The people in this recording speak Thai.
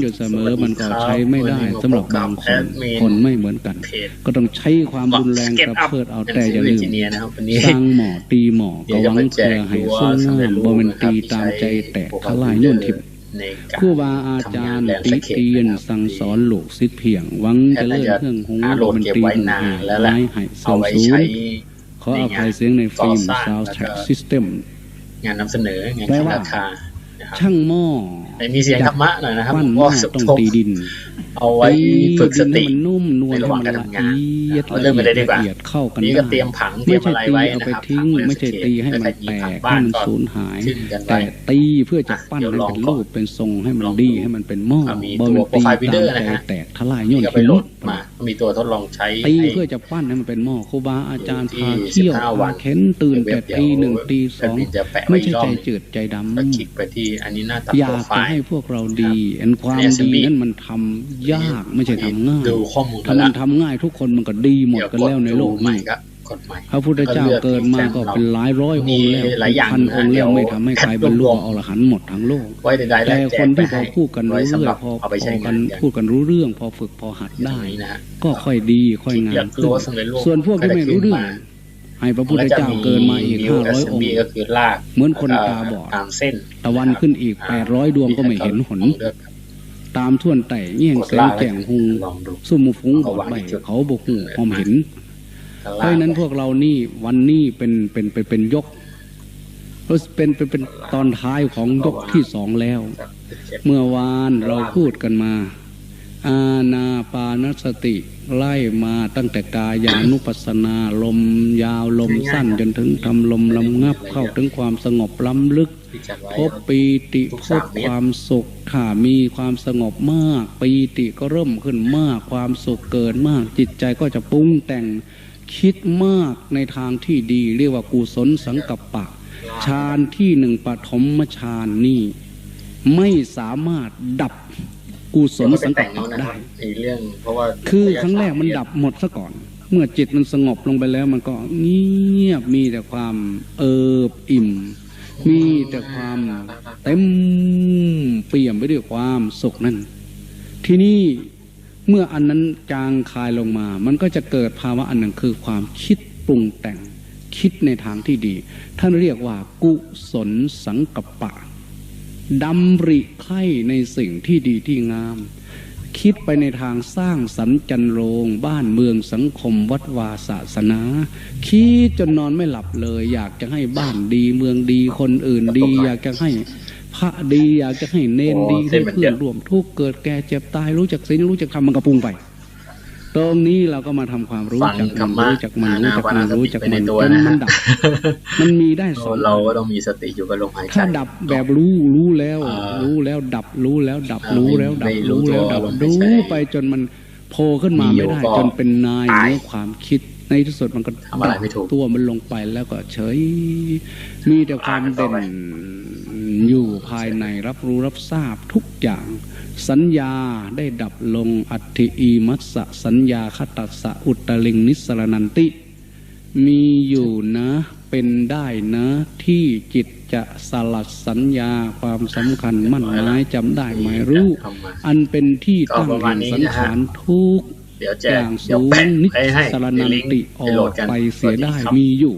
อยู่เสมอมันก็ใช้ไม่ได้สำหรับบางคนแอดมินคนไม่เหมือนกันเพจก็ต้องใช้ความรุนแรงกระเพิดเอาแต่อย่าลืมเอนจิเนียร์นะครับวันนี้สร้างหมอตีหมอเดี๋ก็ยวหจะวังมาแจเพื่กอให้ตัวสู้สำเร็จงามรูปบ่แมันนะครัตีบตามใจที่แตกใช้ทลายโน่นทิพย์ในการครูบาอาจารย์ติเตียนสั่งสอนลูกศิษย์เพียงหวังจะเลื่อนเครื่องหงหาโหลดมันเก็บตีไว้หมู่นานเหแล้วแหละร้ายให้เสื่เอาอมไว้สูใช้ญขออภัยเสียงในฟิล์มก่อสร้าง Sound แล้ว Track ก็ System งานนำเสนอ งานแปลขึ้นว่าราคานะครับ ช่างหม้อแต่มีเสียงธรรมะหน่อยนะครับปั้นผมหม้อก็สมต้องทบตีดิน เอาไว้ตีฝึกสดินให้ติมันนุ่มนวลในระให้หว่างมันการละทำงานเอียดเอาเริ่มไปเลยดีกว่าละเอียดเข้ากันนี่ได้ก็เตรียมผังเตรีไม่ยมใช่อะไรตีไว้เอานะไปครับทิ้งผังไม่ใช่ตีให้มันแตกให้มันสูญหายขึ้นกันไปแต่ตีเพื่อจะปั้นเดี๋ยวให้ลองเป็นก่อนรูปเป็นทรงให้มันลองดีดูให้มันเป็นหม้ออะมีบ่ตัวมันตี Profile ตาม Builder ใจนะฮะแตกทลายโย่นนี่ก็ไปทิ้งโหลดมา มีตัวทดลองใช้ตีให้เพื่อจะปั้นให้มันเป็นหม้อครูบาอาจารย์ที่พาเที่ยว15วัพานเข็นตื่นแต่ตีหนึ่งตีสองแอดมินจะแปะไว้ไม่อีใช่กรอบใจจืดใจดำก็คลิกไปที่อันนี้หน้าตัดอยาโปรกไฟจะล์ให้พวกเราดีอันความใน SMB ดีนั้นมันทำยากไม่ใช่ทำง่ายดูข้อมูลกัถ้านมัแล้นวทำง่ายทุกคนมันก็ดีหมดเดี๋ยวกันกดแล้วในโลกดูใหม่นี้ครับ กดใหม่พระพุทธเจ้าเกิดมาก็เป็นหลายร้อยองค์แล้วหลายอย่างพันองค์แล้วเดี๋ยวไม่ทำให้ใครบรรลุอรหันต์หมดทั้งโลกไว้ใดๆแต่แล้วแจคกนไปที่พอให้พูดกันไว้รู้สำเรื่หอรังบพอเอาไปใช้พอกังานนพูดกันรู้เรื่อง พอฝึกพอหัดตรได้งนี้นะฮะก็ค่อยดีค่อยงาอยามกรู้ว่าสำเร็จรูปส่วนพวกที่ไม่รู้เรื่องก็จะขึ้นมาให้พระพุทธเจ้าเกินมาอีกแล้วห้าจะร้อยมีองนิ้วค์ก็คือลากเหมือนคนตาบอดตามเส้นตะวันขึ้นอีกแปดร้อยดวงก็ไม่เห็นหนเลือกครับตามท่วนไต่เงี้ยงแสงแจ่งหุงลองดูซุ่มหมูฟุ้งบอดใบเขาบกหูหอมเห็น เพราะฉะนั้นพวกเรานี่วันนี้เป็นเป็นเป็นเป็นยกเป็นเป็นเป็นตอนท้ายของยกที่สองแล้ว เมื่อวานเราพูดกันมา อาณาปานสติไล่มาตั้งแต่กายานุปัสสนาลมยาวลมสั้นจนถึงทำลมลำงับเข้าถึงความสงบล้ำลึกที่จัดไว้พบปีติพบความสุขถ้ามีความสงบมาก ปีติก็เริ่มขึ้นมากความสุขเกิดมากจิตใจก็จะปรุงแต่ง คิดมากในทางที่ดี เรียกว่ากุศลสังกัปปะฌานที่หนึ่งปฐมฌานนี่ไม่สามารถดับกุศลสังกัปปะได้ในเรื่องเพราะว่าคือครั้งแรกมันดับหมดซะก่อน เมื่อจิตมันสงบลงไปแล้วมันก็เงียบมีแต่ความเอิบอิ่ม มีแต่ความเต็มเปี่ยมไปด้วยความสุขนั่นที่นี่ เมื่ออันนั้นจางคายลงมา มันก็จะเกิดภาวะอันหนึ่งคือความคิดปรุงแต่งคิดในทางที่ดี ท่านเรียกว่ากุศลสังกปะดำริไข่ในสิ่งที่ดีที่งาม คิดไปในทางสร้างสรรจันโรง บ้านเมืองสังคมวัดวาศาสนา คิดจนนอนไม่หลับเลย อยากจะให้บ้านดีเมืองดีคนอื่นดี อยากจะให้ พระดีอยากจะให้เนนดีให้เพื่อนร่วมทุกข์เกิดแก่เจ็บตายรู้จักศีลรู้จักธรรมมันกระปรุงไป ตรงนี้เราก็มาทำความรู้ฟังจักธรมัรนมะรู้จักมันรู้จักมันรู้จักไปมัในนตัวจนนะมันดับ มันมีได้สองเราก็ต้องมีสติอยู่กับลมหายใจถ้าดับแบบรู้รู้แล้วอ่ารู้แล้วดับรู้แล้วดับอ่ารู้แล้วดับไม่รู้รู้แล้วดับตัวไม่รู้ใช่ไปจนมันโผล่ขึ้นมามีอยู่ไม่ได้ก็จนเป็นนายตายเนื้อความคิดในที่สุดมันก็ทำอะไรไม่ถูกตัวมันลงไปแล้วก็เฉย มีแต่ความอ่านต่อเด่ไปน อยู่ภายในรับรู้รับทราบทุกอย่าง สัญญาได้ดับลงอัตถิอีมัสสะสัญญาคตัสสะอุตตลิงนิสรนันติ มีอยู่นะเป็นได้นะที่จิตจะสลัดสัญญาความสำคัญมั่นหมายจำได้หมายรู้ทำมาอันเป็นที่ตั้งก็ประมาแห่ณงนี้สังนะฮะขารทุกเดี๋ยวแจอกย่างเดี๋ยวสูแปะงนิไปให้สรนันลิงก์ติอไปโหลอดกกันไปเสียได้สวัสครับมีอยู่